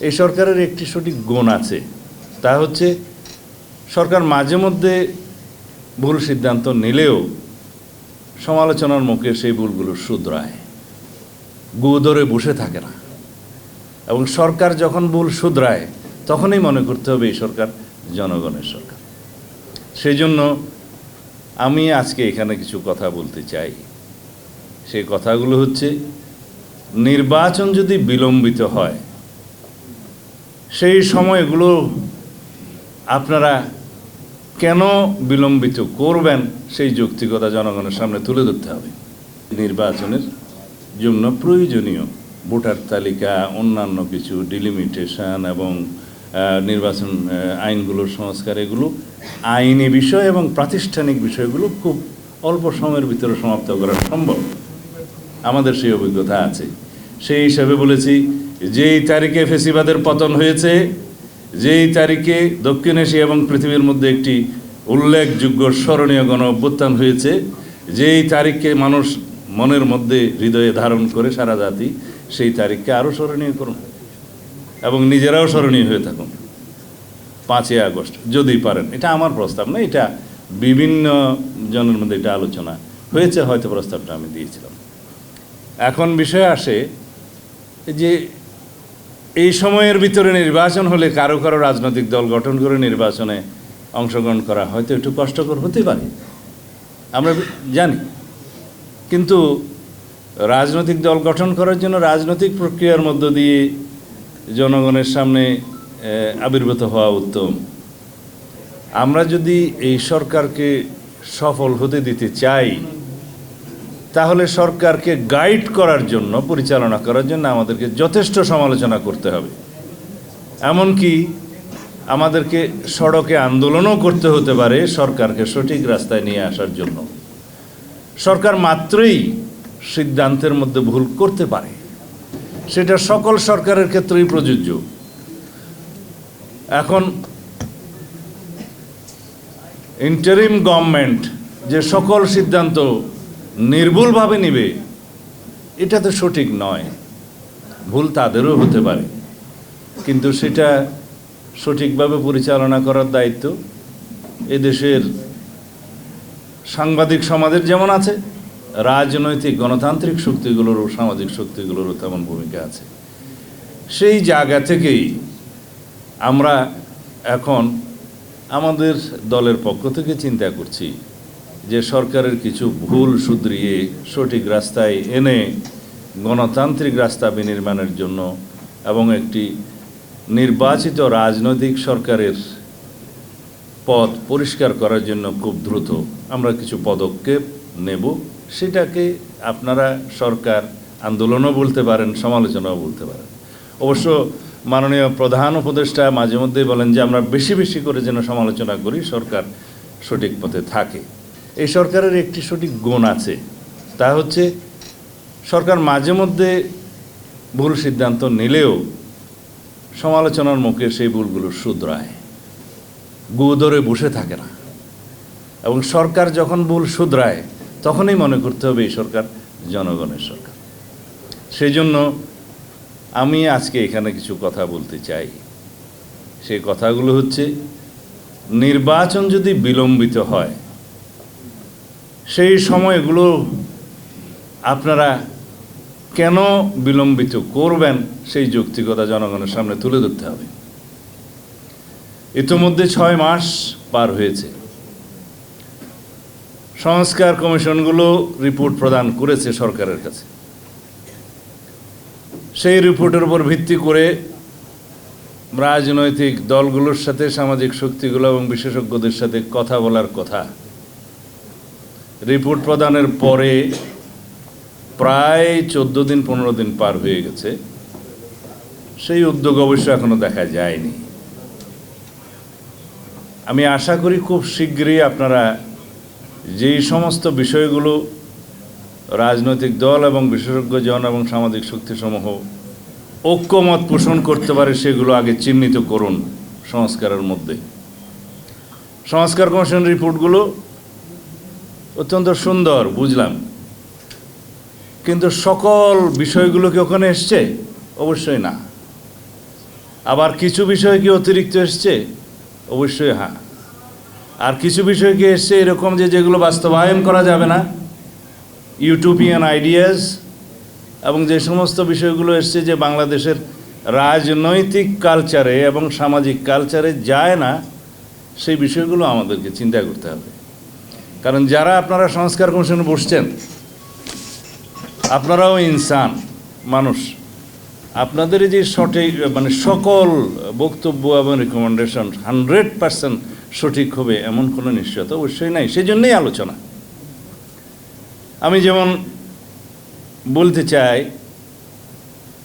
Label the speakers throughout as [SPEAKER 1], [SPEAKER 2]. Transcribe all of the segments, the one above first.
[SPEAKER 1] এই সরকারের একটি সঠিক গুণ আছে। তা হচ্ছে, সরকার মাঝে মধ্যে ভুল সিদ্ধান্ত নিলেও সমালোচনার মুখে সেই ভুলগুলো শুধরায়। গু ধরে বসে থাকে না। এবং সরকার যখন ভুল শুধরায়, তখনই মনে করতে হবে এই সরকার জনগণের সরকার। সেই জন্য আমি আজকে এখানে কিছু কথা বলতে চাই। সেই কথাগুলো হচ্ছে, নির্বাচন যদি বিলম্বিত হয় সেই সময়গুলো আপনারা কেন বিলম্বিত করবেন সেই যৌক্তিকতা জনগণের সামনে তুলে ধরতে হবে? নির্বাচনের জন্য প্রয়োজনীয় ভোটার তালিকা, অন্যান্য কিছু ডিলিমিটেশন এবং নির্বাচন আইনগুলোর সংস্কার, এগুলো আইনি বিষয় এবং প্রাতিষ্ঠানিক বিষয়গুলো খুব অল্প সময়ের ভিতরে সমাপ্ত করা সম্ভব। আমাদের সেই অভিজ্ঞতা আছে। সেই হিসাবে বলেছি যেই তারিখে ফেসিবাদের পতন হয়েছে, যেই তারিখে দক্ষিণ এশিয়া এবং পৃথিবীর মধ্যে একটি উল্লেখযোগ্য স্মরণীয় গণ অভ্যুত্থান হয়েছে, যেই তারিখকে মানুষ মনের মধ্যে হৃদয়ে ধারণ করে সারা জাতি, সেই তারিখকে আরও স্মরণীয় করুন এবং নিজেরাও স্মরণীয় হয়ে থাকুন। পাঁচই আগস্ট, যদি পারেন। এটা আমার প্রস্তাব না, এটা বিভিন্ন জনের মধ্যে এটা আলোচনা হয়েছে, হয়তো প্রস্তাবটা আমি দিয়েছিলাম। এখন বিষয় আসে যে এই সময়ের ভিতরে নির্বাচন হলে কারও কারও রাজনৈতিক দল গঠন করে নির্বাচনে অংশগ্রহণ করা হয়তো একটু কষ্টকর হতে পারে। আমরা জানি। কিন্তু রাজনৈতিক দল গঠন করার জন্য রাজনৈতিক প্রক্রিয়ার মধ্য দিয়ে জনগণের সামনে আবির্ভূত হওয়া উত্তম। আমরা যদি এই সরকারকে সফল হতে দিতে চাই তাহলে সরকারকে গাইড করার জন্য, পরিচালনা করার জন্য আমাদেরকে যথেষ্ট সমালোচনা করতে হবে। এমনকি আমাদেরকে সড়কে আন্দোলনও করতে হতে পারে সরকারকে সঠিক রাস্তায় নিয়ে আসার জন্য। সরকার মাত্রই সিদ্ধান্তের মধ্যে ভুল করতে পারে। সেটা সকল সরকারের ক্ষেত্রেই প্রযোজ্য। এখন ইন্টারিম গভর্নমেন্ট যে সকল সিদ্ধান্ত নির্ভুলভাবে নিবে, এটা তো সঠিক নয়। ভুল তাদেরও হতে পারে। কিন্তু সেটা সঠিকভাবে পরিচালনা করার দায়িত্ব এদেশের সাংবাদিক সমাজের যেমন আছে, রাজনৈতিক গণতান্ত্রিক শক্তিগুলোরও, সামাজিক শক্তিগুলোরও তেমন ভূমিকা আছে। সেই জায়গা থেকেই আমরা এখন আমাদের দলের পক্ষ থেকে চিন্তা করছি যে সরকারের কিছু ভুল শুধরিয়ে সঠিক রাস্তায় এনে গণতান্ত্রিক রাস্তা বিনির্মাণের জন্য এবং একটি নির্বাচিত রাজনৈতিক সরকারের পথ পরিষ্কার করার জন্য খুব দ্রুত আমরা কিছু পদক্ষেপ নেব। সেটাকে আপনারা সরকার আন্দোলনও বলতে পারেন, সমালোচনাও বলতে পারেন। অবশ্য মাননীয় প্রধান উপদেষ্টা মাঝে মধ্যেই বলেন যে আমরা বেশি বেশি করে যেন সমালোচনা করি, সরকার সঠিক পথে থাকে। এই সরকারের একটি সঠিক গুণ আছে। তা হচ্ছে, সরকার মাঝে মধ্যে ভুল সিদ্ধান্ত নিলেও সমালোচনার মুখে সেই ভুলগুলো শুধরায়। গু ধরে বসে থাকে না। এবং সরকার যখন ভুল শুধরায়, তখনই মনে করতে হবে এই সরকার জনগণের সরকার। সেই জন্য আমি আজকে এখানে কিছু কথা বলতে চাই। সেই কথাগুলো হচ্ছে, নির্বাচন যদি বিলম্বিত হয় সেই সময়গুলো আপনারা কেন বিলম্বিত করবেন সেই যৌক্তিকতা জনগণের সামনে তুলে ধরতে হবে? ইতোমধ্যে ছয় মাস পার হয়েছে। সংস্কার কমিশনগুলো রিপোর্ট প্রদান করেছে সরকারের কাছে। সেই রিপোর্টের উপর ভিত্তি করে রাজনৈতিক দলগুলোর সাথে সামাজিক শক্তিগুলো এবং বিশেষজ্ঞদের সাথে কথা বলার কথা রিপোর্ট প্রদানের পরে প্রায় চোদ্দ দিন, পনেরো দিন পার হয়ে গেছে। সেই উদ্যোগ অবশ্য এখনও দেখা যায়নি। আমি আশা করি খুব শীঘ্রই আপনারা যেই সমস্ত বিষয়গুলো রাজনৈতিক দল এবং বিশেষজ্ঞজন এবং সামাজিক শক্তিসমূহ ঐক্যমত পোষণ করতে পারে, সেগুলো আগে চিহ্নিত করুন সংস্কারের মধ্যে। সংস্কার কমিশন রিপোর্টগুলো অত্যন্ত সুন্দর, বুঝলাম। কিন্তু সকল বিষয়গুলো কি ওখানে এসছে? অবশ্যই না। আবার কিছু বিষয় কি অতিরিক্ত এসছে? অবশ্যই হ্যাঁ। আর কিছু বিষয় কি এসছে এরকম যে যেগুলো বাস্তবায়ন করা যাবে না? ইউটোপিয়ান আইডিয়াস এবং যে সমস্ত বিষয়গুলো এসছে যে বাংলাদেশের রাজনৈতিক কালচারে এবং সামাজিক কালচারে যায় না, সেই বিষয়গুলো আমাদেরকে চিন্তা করতে হবে। কারণ যারা আপনারা সংস্কার কমিশনে বসছেন, আপনারাও ইনসান, মানুষ। আপনাদের যে সঠিক মানে সকল বক্তব্য এবং রিকমেন্ডেশন হান্ড্রেড পার্সেন্ট সঠিক হবে এমন কোনো নিশ্চয়তা অবশ্যই নাই। সেই জন্যই আলোচনা। আমি যেমন বলতে চাই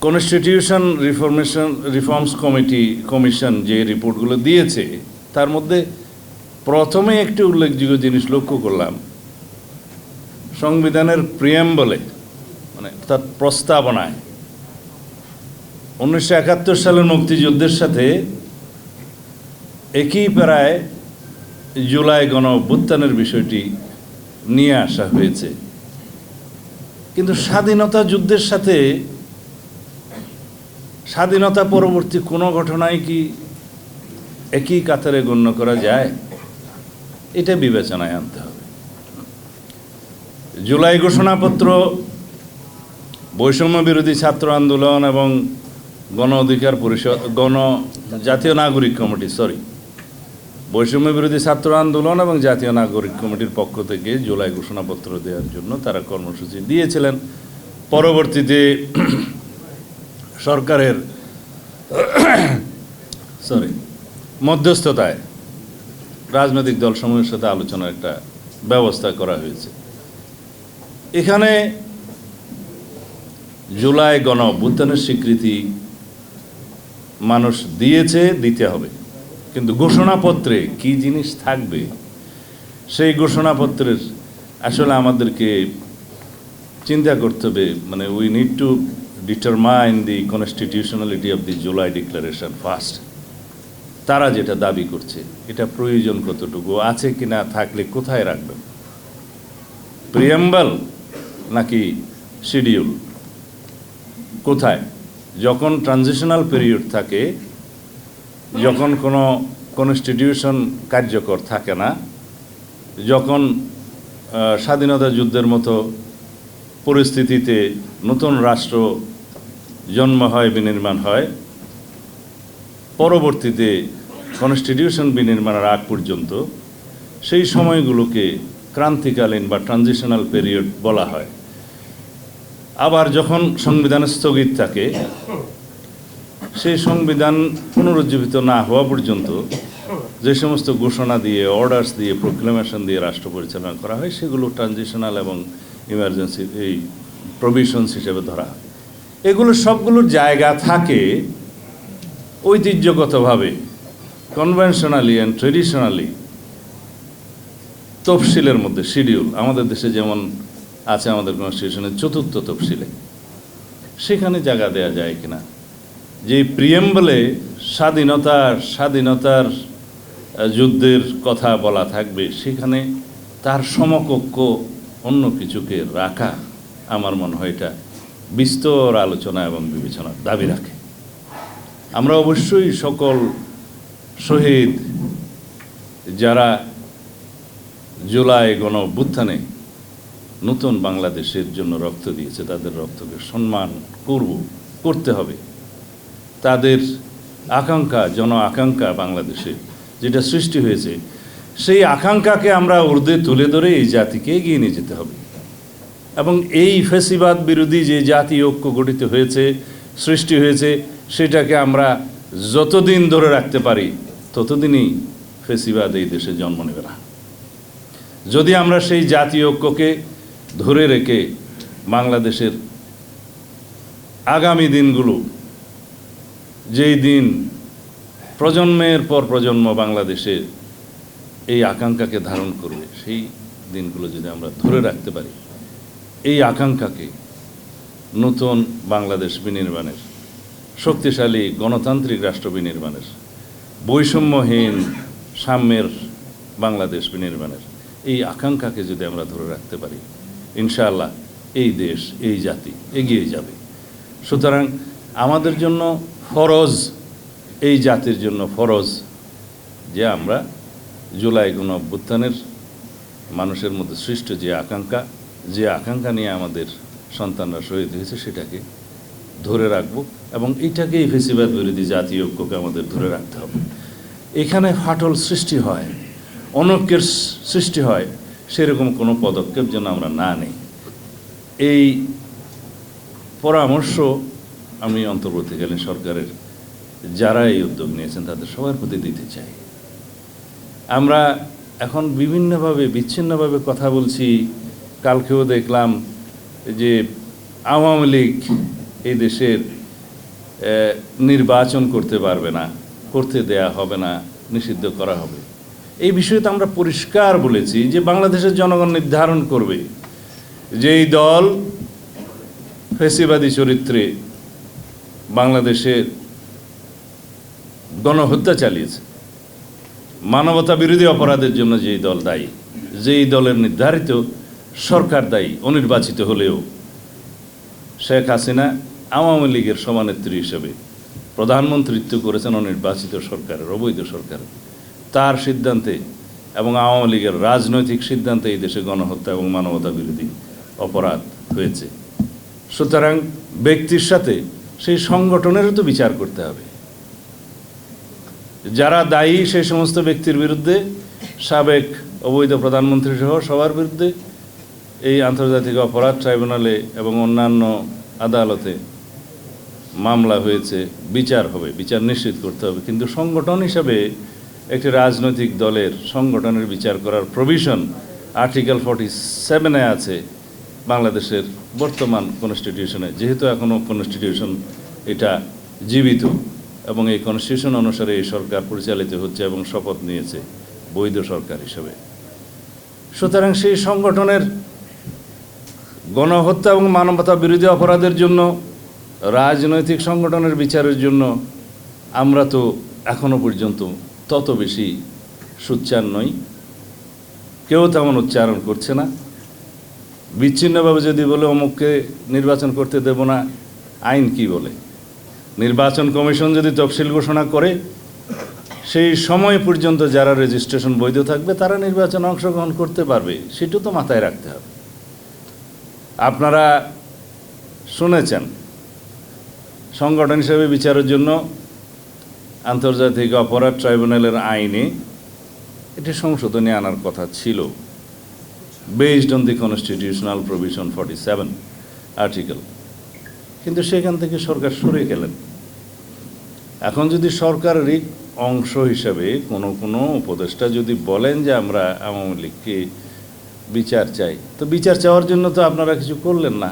[SPEAKER 1] constitution reformation reforms committee commission যে রিপোর্টগুলো দিয়েছে, তার মধ্যে প্রথমে একটি উল্লেখযোগ্য জিনিস লক্ষ্য করলাম। সংবিধানের প্রিয়াম বলে মানে তার প্রস্তাবনায়, উনিশশো একাত্তর সালের মুক্তিযুদ্ধের সাথে একই প্রায় জুলাই গণ অভ্যুত্থানের বিষয়টি নিয়ে আসা হয়েছে। কিন্তু স্বাধীনতা যুদ্ধের সাথে স্বাধীনতা পরবর্তী কোনো ঘটনায় কি একই কাতারে গণ্য করা যায়? এটা বিবেচনায় আনতে হবে। জুলাই ঘোষণাপত্র, বৈষম্য বিরোধী ছাত্র আন্দোলন এবং গণ অধিকার পরিষদ, গণ জাতীয় নাগরিক কমিটি সরি বৈষম্য বিরোধী ছাত্র আন্দোলন এবং জাতীয় নাগরিক কমিটির পক্ষ থেকে জুলাই ঘোষণাপত্র দেওয়ার জন্য তারা কর্মসূচি দিয়েছিলেন। পরবর্তীতে সরকারের সরি মধ্যস্থতায় রাজনৈতিক দলসমূহের সাথে আলোচনার একটা ব্যবস্থা করা হয়েছে। এখানে জুলাই গণ অভ্যুত্থানের স্বীকৃতি মানুষ দিয়েছে, দিতে হবে। কিন্তু ঘোষণাপত্রে কি জিনিস থাকবে, সেই ঘোষণাপত্রের আসলে আমাদেরকে চিন্তা করতে হবে। মানে we need to determine the constitutionality of the July declaration first তারা যেটা দাবি করছে, এটা প্রয়োজন কতটুকু, আছে কি না, থাকলে কোথায় রাখবেন? প্রিয়াম্বল নাকি শিডিউল? কোথায়? যখন ট্রানজিশনাল পিরিয়ড থাকে, যখন কোনো কনস্টিটিউশন কার্যকর থাকে না, যখন স্বাধীনতা যুদ্ধের মতো পরিস্থিতিতে নতুন রাষ্ট্র জন্ম হয়, বিনির্মাণ হয় পরবর্তীতে কনস্টিটিউশন বিনির্মাণের আগ পর্যন্ত সেই সময়গুলোকে ক্রান্তিকালীন বা ট্রানজিশনাল পিরিয়ড বলা হয়। আবার যখন সংবিধান স্থগিত থাকে, সেই সংবিধান পুনরুজ্জীবিত না হওয়া পর্যন্ত যে সমস্ত ঘোষণা দিয়ে অর্ডার্স দিয়ে প্রোক্লেমেশন দিয়ে রাষ্ট্র পরিচালনা করা হয়, সেগুলো ট্রানজিশনাল এবং ইমার্জেন্সি এই প্রভিশনস হিসেবে ধরা এগুলো সবগুলোর জায়গা থাকে ঐতিহ্যগতভাবে কনভেনশনালি অ্যান্ড ট্রেডিশনালি তফসিলের মধ্যে শিডিউল, আমাদের দেশে যেমন আছে, আমাদের কনস্টিটিউশনের চতুর্থ তফসিলে, সেখানে জায়গা দেয়া যায় কিনা? যে প্রিয়েম্বলে স্বাধীনতার স্বাধীনতার যুদ্ধের কথা বলা থাকবে, সেখানে তার সমকক্ষ অন্য কিছুকে রাখা, আমার মনে হয় এটা বিস্তর আলোচনা এবং বিবেচনার দাবি রাখে। আমরা অবশ্যই সকল শহীদ যারা জুলাই গণ অভ্যুত্থানে নতুন বাংলাদেশের জন্য রক্ত দিয়েছে, তাদের রক্তকে সম্মান করব, করতে হবে। তাদের আকাঙ্ক্ষা, জন আকাঙ্ক্ষা বাংলাদেশে যেটা সৃষ্টি হয়েছে, সেই আকাঙ্ক্ষাকে আমরা ঊর্ধ্বে তুলে ধরে এই জাতিকে এগিয়ে নিয়ে যেতে হবে। এবং এই ফেসিবাদ বিরোধী যে জাতি ঐক্য গঠিত হয়েছে, সৃষ্টি হয়েছে সেটাকে আমরা যতদিন ধরে রাখতে পারি, ততদিনই ফেসিবাদ এই দেশে জন্ম নেবে না। যদি আমরা সেই জাতীয় ঐক্যকে ধরে রেখে বাংলাদেশের আগামী দিনগুলো, যেই দিন প্রজন্মের পর প্রজন্ম বাংলাদেশে এই আকাঙ্ক্ষাকে ধারণ করবে, সেই দিনগুলো যদি আমরা ধরে রাখতে পারি, এই আকাঙ্ক্ষাকে নতুন বাংলাদেশ বিনির্মাণের শক্তিশালী গণতান্ত্রিক রাষ্ট্র বিনির্মাণের, বৈষম্যহীন সাম্যের বাংলাদেশ বিনির্মাণের। এই আকাঙ্ক্ষাকে যদি আমরা ধরে রাখতে পারি, ইনশাআল্লাহ এই দেশ, এই জাতি এগিয়ে যাবে। সুতরাং আমাদের জন্য ফরজ, এই জাতির জন্য ফরজ যে আমরা জুলাই গণ অভ্যুত্থানের মানুষের মধ্যে সৃষ্ট যে আকাঙ্ক্ষা যে আকাঙ্ক্ষা নিয়ে আমাদের সন্তানরা শহীদ হয়েছে সেটাকে ধরে রাখব এবং এটাকেই ফেসিবাদ বিরোধী জাতীয় ঐক্যকে আমাদের ধরে রাখতে হবে। এখানে ফাটল সৃষ্টি হয়, অনৈক্যের সৃষ্টি হয়, সেরকম কোনো পদক্ষেপ যেন আমরা না নেই। এই পরামর্শ আমি অন্তর্বর্তীকালীন সরকারের যারা এই উদ্যোগ নিয়েছেন তাদের সবার প্রতি দিতে চাই। আমরা এখন বিভিন্নভাবে, বিচ্ছিন্নভাবে কথা বলছি। কালকেও দেখলাম যে আওয়ামী লীগ এই দেশের নির্বাচন করতে পারবে না, করতে দেয়া হবে না, নিষিদ্ধ করা হবে। এই বিষয়ে তো আমরা পরিষ্কার বলেছি যে বাংলাদেশের জনগণ নির্ধারণ করবে যেই দল ফেসিবাদী চরিত্রে বাংলাদেশের গণহত্যা চালিয়েছে। মানবতা বিরোধী অপরাধের জন্য যেই দল দায়ী যেই দলের নির্ধারিত সরকার দায়ী, অনির্বাচিত হলেও শেখ হাসিনা আওয়ামী লীগের সমানেত্রী হিসেবে প্রধানমন্ত্রিত্ব করেছেন অনির্বাচিত সরকারের, অবৈধ সরকারের তার সিদ্ধান্তে এবং আওয়ামী লীগের রাজনৈতিক সিদ্ধান্তে এই দেশে গণহত্যা এবং মানবতা বিরোধী অপরাধ হয়েছে। সুতরাং ব্যক্তির সাথে সেই সংগঠনেরও তো বিচার করতে হবে। যারা দায়ী সেই সমস্ত ব্যক্তির বিরুদ্ধে, সাবেক অবৈধ প্রধানমন্ত্রী সহ সবার বিরুদ্ধে এই আন্তর্জাতিক অপরাধ ট্রাইব্যুনালে এবং অন্যান্য আদালতে মামলা হয়েছে, বিচার হবে, বিচার নিশ্চিত করতে হবে। কিন্তু সংগঠন হিসাবে একটি রাজনৈতিক দলের সংগঠনের বিচার করার প্রভিশন আর্টিকেল ফর্টি সেভেনে আছে বাংলাদেশের বর্তমান কনস্টিটিউশনে যেহেতু এখনও কনস্টিটিউশন এটা জীবিত এবং এই কনস্টিটিউশন অনুসারে এই সরকার পরিচালিত হচ্ছে এবং শপথ নিয়েছে বৈধ সরকার হিসেবে। সুতরাং সেই সংগঠনের গণহত্যা এবং মানবতা বিরোধী অপরাধের জন্য রাজনৈতিক সংগঠনের বিচারের জন্য আমরা তো এখনও পর্যন্ত তত বেশি সুচ্চার নই। কেউ তেমন উচ্চারণ করছে না। বিচ্ছিন্নভাবে যদি বলে অমুককে নির্বাচন করতে দেব না, আইন কি বলে? নির্বাচন কমিশন যদি তফসিল ঘোষণা করে, সেই সময় পর্যন্ত যারা রেজিস্ট্রেশন বৈধ থাকবে, তারা নির্বাচনে অংশগ্রহণ করতে পারবে সেটাও তো মাথায় রাখতে হবে। আপনারা শুনেছেন সংগঠন হিসেবে বিচারের জন্য আন্তর্জাতিক অপরাধ ট্রাইব্যুনালের আইনে এটি সংশোধনী আনার কথা ছিল। Based on the constitutional provision forty seven article কিন্তু সেখান থেকে সরকার সরে গেলেন। এখন যদি সরকারেরই অংশ হিসাবে কোনো কোনো উপদেষ্টা যদি বলেন যে আমরা আওয়ামী লীগকে বিচার চাই, তো বিচার চাওয়ার জন্য তো আপনারা কিছু করলেন না।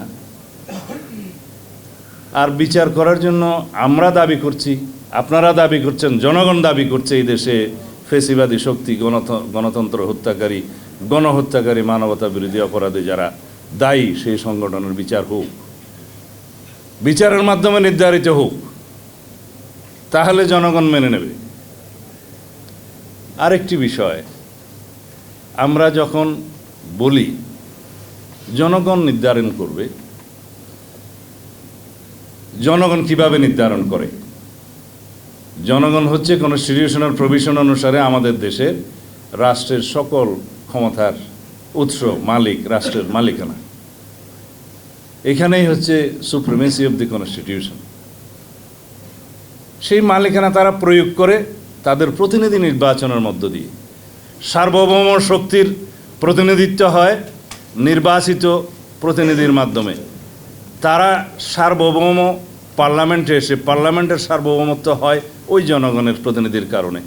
[SPEAKER 1] আর বিচার করার জন্য আমরা দাবি করছি, আপনারা দাবি করছেন, জনগণ দাবি করছে এই দেশে ফেসিবাদী শক্তি, গণত- গণতন্ত্র হত্যাকারী, গণহত্যাকারী মানবতা বিরোধী অপরাধে যারা দায়ী, সেই সংগঠনের বিচার হোক, বিচারের মাধ্যমে নির্ধারিত হোক, তাহলে জনগণ মেনে নেবে। আরেকটি বিষয়, আমরা যখন বলি, জনগণ নির্ধারণ করবে জনগণ কীভাবে নির্ধারণ করে? জনগণ হচ্ছে কনস্টিটিউশনাল প্রভিশন অনুসারে আমাদের দেশের রাষ্ট্রের সকল ক্ষমতার উৎস, মালিক, রাষ্ট্রের মালিকানা। এখানেই হচ্ছে সুপ্রিমেসি অব দি কনস্টিটিউশন সেই মালিকানা তারা প্রয়োগ করে তাদের প্রতিনিধি নির্বাচনের মধ্য দিয়ে। সার্বভৌম শক্তির প্রতিনিধিত্ব হয় নির্বাচিত প্রতিনিধির মাধ্যমে। তারা সার্বভৌম পার্লামেন্টে এসে, পার্লামেন্টের সার্বভৌমত্ব হয় ওই জনগণের প্রতিনিধির কারণে।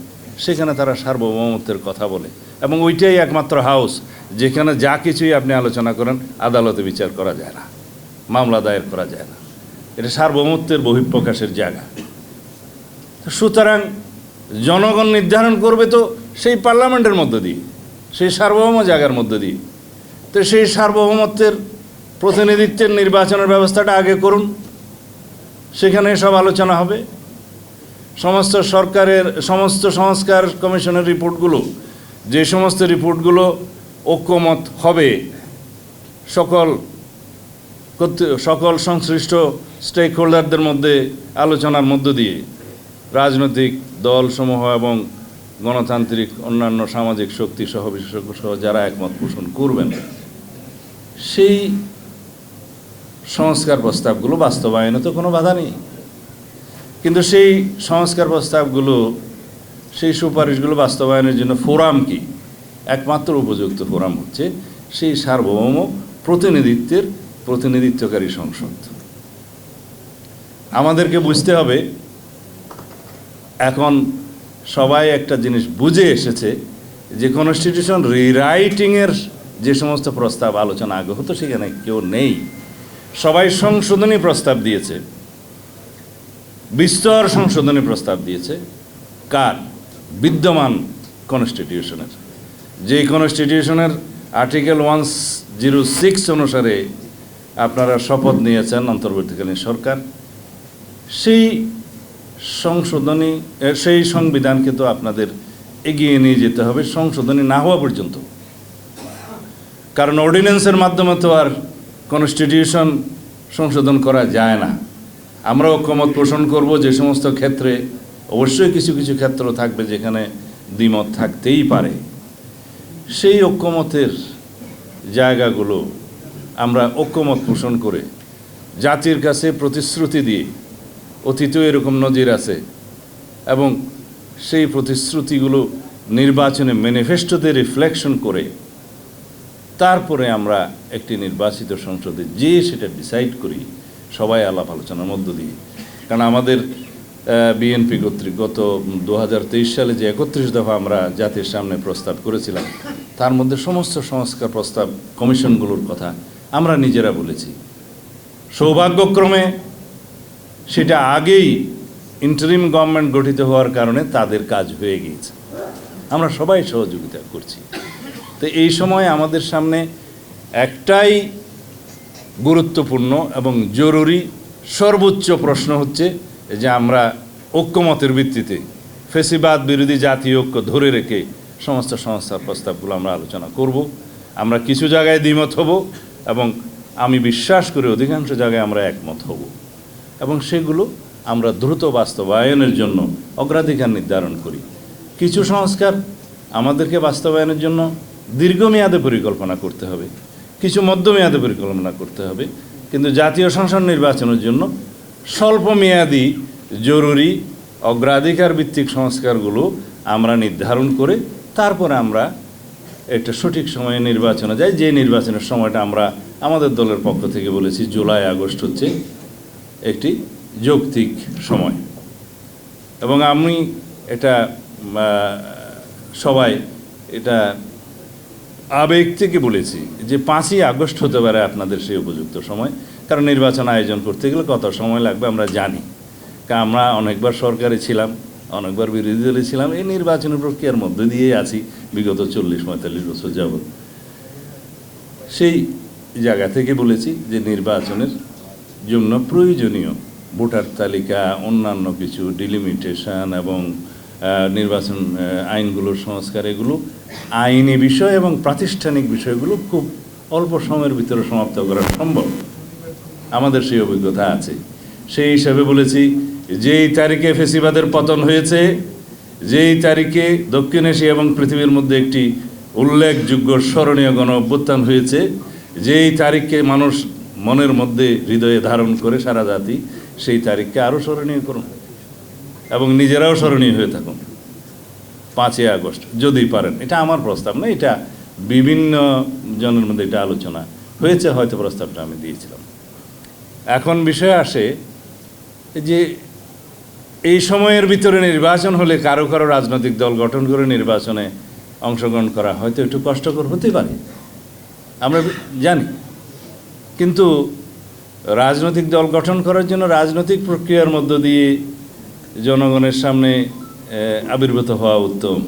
[SPEAKER 1] সেখানে তারা সার্বভৌমত্বের কথা বলে। এবং ওইটাই একমাত্র হাউস, যেখানে যা কিছুই আপনি আলোচনা করেন, আদালতে বিচার করা যায় না, মামলা দায়ের করা যায় না। এটা সার্বভৌমত্বের বহিঃপ্রকাশের জায়গা। সুতরাং জনগণ নির্ধারণ করবে তো সেই পার্লামেন্টের মধ্য দিয়ে, সেই সার্বভৌম জায়গার মধ্য দিয়ে। তো সেই সার্বভৌমত্বের প্রতিনিধিত্বের নির্বাচনের ব্যবস্থাটা আগে করুন। সেখানে সব আলোচনা হবে। সমস্ত সরকারের, সমস্ত সংস্কার কমিশনের রিপোর্টগুলো, যে সমস্ত রিপোর্টগুলো ঐক্যমত হবে, সকল সকল সংশ্লিষ্ট স্টেক হোল্ডারদের মধ্যে আলোচনার মধ্য দিয়ে রাজনৈতিক দলসমূহ এবং গণতান্ত্রিক অন্যান্য সামাজিক শক্তি সহ বিশেষজ্ঞ সহ যারা একমত পোষণ করবেন, সেই সংস্কার প্রস্তাবগুলো বাস্তবায়নে তো কোনো বাধা নেই। কিন্তু সেই সংস্কার প্রস্তাবগুলো, সেই সুপারিশগুলো বাস্তবায়নের জন্য ফোরাম কি? একমাত্র উপযুক্ত ফোরাম হচ্ছে সেই সার্বভৌম প্রতিনিধিত্বের প্রতিনিধিত্বকারী সংসদ। আমাদেরকে বুঝতে হবে, এখন সবাই একটা জিনিস বুঝে এসেছে, যে কনস্টিটিউশন রিরাইটিংয়ের যে সমস্ত প্রস্তাব, আলোচনা আগে হতো, সেখানে কেউ নেই। সবাই সংশোধনী প্রস্তাব দিয়েছে। বিস্তর সংশোধনী প্রস্তাব দিয়েছে। কার? বিদ্যমান কনস্টিটিউশনের। যে কনস্টিটিউশনের আর্টিকেল ওয়ান জিরো সিক্স অনুসারে আপনারা শপথ নিয়েছেন অন্তর্বর্তীকালীন সরকার, সেই সংশোধনী সেই সংবিধানকে তো আপনাদের এগিয়ে নিয়ে যেতে হবে, সংশোধনী না হওয়া পর্যন্ত। কারণ অর্ডিন্যান্সের মাধ্যমে তো আর কনস্টিটিউশন সংশোধন করা যায় না। আমরা ঐক্যমত পোষণ করব যে সমস্ত ক্ষেত্রে অবশ্যই কিছু কিছু ক্ষেত্র থাকবে যেখানে দ্বিমত থাকতেই পারে। সেই ঐক্যমতের জায়গাগুলো আমরা ঐক্যমত পোষণ করে জাতির কাছে প্রতিশ্রুতি দিয়ে অতীতেও এরকম নজির আছে এবং সেই প্রতিশ্রুতিগুলো নির্বাচনে ম্যানিফেস্টোতে রিফ্লেকশন করে তারপরে আমরা একটি নির্বাচিত সংসদে যে সেটা ডিসাইড করি, সবাই আলাপ আলোচনার মধ্য দিয়ে। কারণ আমাদের বিএনপি কর্তৃক গত দু হাজার তেইশ সালে যে একত্রিশ দফা আমরা জাতির সামনে প্রস্তাব করেছিলাম, তার মধ্যে সমস্ত সংস্কার প্রস্তাব কমিশনগুলোর কথা আমরা নিজেরা বলেছি। সৌভাগ্যক্রমে সেটা আগেই ইন্টারিম গভর্নমেন্ট গঠিত হওয়ার কারণে তাদের কাজ হয়ে গিয়েছে। আমরা সবাই সহযোগিতা করছি। তো এই সময় আমাদের সামনে একটাই গুরুত্বপূর্ণ এবং জরুরি সর্বোচ্চ প্রশ্ন হচ্ছে যে আমরা ঐক্যমতের ভিত্তিতে ফেসিবাদ বিরোধী জাতীয় ঐক্য ধরে রেখে সমস্ত সংস্থার প্রস্তাবগুলো আমরা আলোচনা করব। আমরা কিছু জায়গায় দ্বিমত হব এবং আমি বিশ্বাস করি অধিকাংশ জায়গায় আমরা একমত হব এবং সেগুলো আমরা দ্রুত বাস্তবায়নের জন্য অগ্রাধিকার নির্ধারণ করি। কিছু সংস্কার আমাদেরকে বাস্তবায়নের জন্য দীর্ঘমেয়াদে পরিকল্পনা করতে হবে, কিছু মধ্যমেয়াদে পরিকল্পনা করতে হবে। কিন্তু জাতীয় সংসদ নির্বাচনের জন্য স্বল্পমেয়াদী, জরুরি অগ্রাধিকার ভিত্তিক সংস্কারগুলো আমরা নির্ধারণ করে তারপরে আমরা একটা সঠিক সময়ে নির্বাচনে যাই। যে নির্বাচনের সময়টা আমরা আমাদের দলের পক্ষ থেকে বলেছি, জুলাই, আগস্ট হচ্ছে একটি যৌক্তিক সময়। এবং আমি এটা সবাই এটা আবেগ থেকে বলেছি যে পাঁচই আগস্ট হতে পারে আপনাদের সেই উপযুক্ত সময়। কারণ নির্বাচন আয়োজন করতে গেলে কত সময় লাগবে আমরা জানি। আমরা অনেকবার সরকারে ছিলাম, অনেকবার বিরোধী দলে ছিলাম, এই নির্বাচনী প্রক্রিয়ার মধ্যে দিয়েই আছি বিগত চল্লিশ পঁয়তাল্লিশ বছর যাবত সেই জায়গা থেকে বলেছি যে নির্বাচনের জন্য প্রয়োজনীয় ভোটার তালিকা, অন্যান্য কিছু ডিলিমিটেশন এবং নির্বাচন আইনগুলোর সংস্কার, এগুলো আইনি বিষয় এবং প্রাতিষ্ঠানিক বিষয়গুলো খুব অল্প সময়ের ভিতরে সমাপ্ত করা সম্ভব। আমাদের সেই অভিজ্ঞতা আছে। সেই হিসাবে বলেছি, যেই তারিখে ফেসিবাদের পতন হয়েছে, যেই তারিখে দক্ষিণ এশিয়া এবং পৃথিবীর মধ্যে একটি উল্লেখযোগ্য স্মরণীয় গণ অভ্যুত্থান হয়েছে, যেই তারিখকে মানুষ মনের মধ্যে হৃদয়ে ধারণ করে সারা জাতি, সেই তারিখকে আরও স্মরণীয় করুন এবং নিজেরাও স্মরণীয় হয়ে থাকুন। পাঁচই আগস্ট যদি পারেন। এটা আমার প্রস্তাব না, এটা বিভিন্ন জনের মধ্যে এটা আলোচনা হয়েছে, হয়তো প্রস্তাবটা আমি দিয়েছিলাম। এখন বিষয় আসে যে এই সময়ের ভিতরে নির্বাচন হলে কারও কারও রাজনৈতিক দল গঠন করে নির্বাচনে অংশগ্রহণ করা হয়তো একটু কষ্টকর হতে পারে। আমরা জানি। কিন্তু রাজনৈতিক দল গঠন করার জন্য রাজনৈতিক প্রক্রিয়ার মধ্য দিয়ে জনগণের সামনে আবির্ভূত হওয়া উত্তম।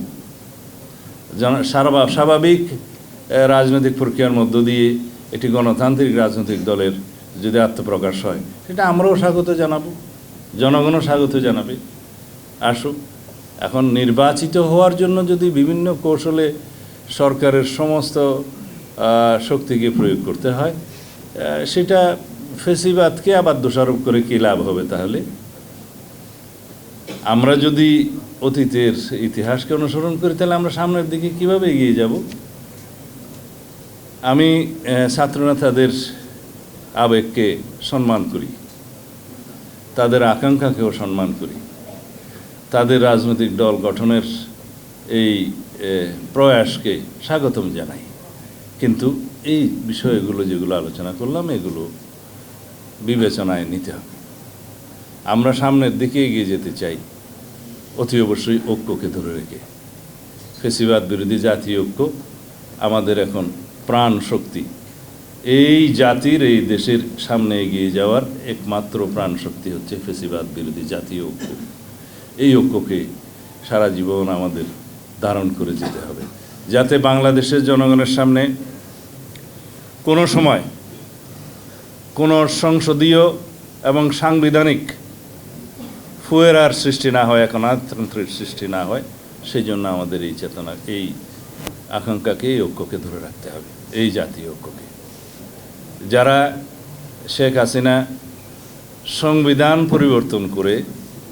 [SPEAKER 1] স্বাভাবিক রাজনৈতিক প্রক্রিয়ার মধ্য দিয়ে একটি গণতান্ত্রিক রাজনৈতিক দলের যদি আত্মপ্রকাশ হয়, সেটা আমরাও স্বাগত জানাব, জনগণও স্বাগত জানাবে। আসুক, এখন নির্বাচিত হওয়ার জন্য যদি বিভিন্ন কৌশলে সরকারের সমস্ত শক্তিকে প্রয়োগ করতে হয় সেটা ফেসিবাদকে আবার দোষারোপ করে কী লাভ হবে তাহলে? আমরা যদি অতীতের ইতিহাসকে অনুসরণ করি, তাহলে আমরা সামনের দিকে কীভাবে এগিয়ে যাব? আমি ছাত্রনেতাদের আবেগকে সম্মান করি, তাদের আকাঙ্ক্ষাকেও সম্মান করি, তাদের রাজনৈতিক দল গঠনের এই প্রয়াসকে স্বাগতম জানাই। কিন্তু এই বিষয়গুলো যেগুলো আলোচনা করলাম, এগুলো বিবেচনায় নিতে হবে। আমরা সামনের দিকে এগিয়ে যেতে চাই। অতি অবশ্যই ঐক্যকে ধরে রেখে। ফেসিবাদ বিরোধী জাতীয় ঐক্য আমাদের এখন প্রাণ শক্তি। এই জাতির, এই দেশের সামনে এগিয়ে যাওয়ার একমাত্র প্রাণ শক্তি হচ্ছে ফেসিবাদ বিরোধী জাতীয় ঐক্য। এই ঐক্যকে সারা জীবন আমাদের ধারণ করে যেতে হবে। যাতে বাংলাদেশের জনগণের সামনে কোনো সময় কোনো সংসদীয় এবং সাংবিধানিক ফুয়েরার সৃষ্টি না হয় একনাতন্ত্রের সৃষ্টি না হয় সেই জন্য আমাদের এই চেতনা, এই আকাঙ্ক্ষাকে, এই ঐক্যকে ধরে রাখতে হবে, এই জাতীয় ঐক্যকে। যারা শেখ হাসিনা সংবিধান পরিবর্তন করে,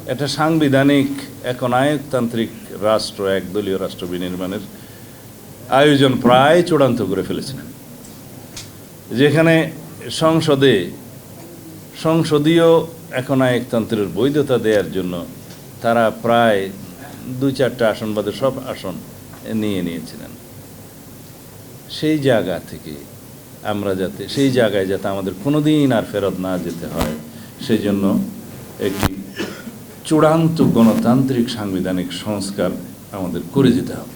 [SPEAKER 1] একটা সাংবিধানিক, একনায়কতান্ত্রিক রাষ্ট্র, একদলীয় রাষ্ট্র বিনির্মাণের আয়োজন প্রায় চূড়ান্ত করে ফেলেছিলেন। যেখানে সংসদে সংসদীয় একনায়কতন্ত্রের বৈধতা দেওয়ার জন্য তারা প্রায় দুই চারটা আসন বাদে সব আসন নিয়ে নিয়েছিলেন। সেই জায়গা থেকে আমরা যাতে, সেই জায়গায় যাতে আমাদের কোনো দিন আর ফেরত না যেতে হয় সেই জন্য একটি চূড়ান্ত গণতান্ত্রিক সাংবিধানিক সংস্কার আমাদের করে যেতে হবে।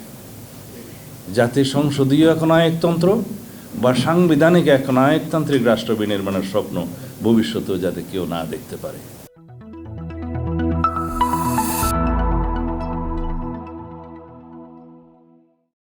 [SPEAKER 1] যাতে সংসদীয় একনায়কতন্ত্র বা সাংবিধানিক একনায়কতান্ত্রিক রাষ্ট্র বিনির্মাণের স্বপ্ন ভবিষ্যতেও যাতে কেউ না দেখতে পারে।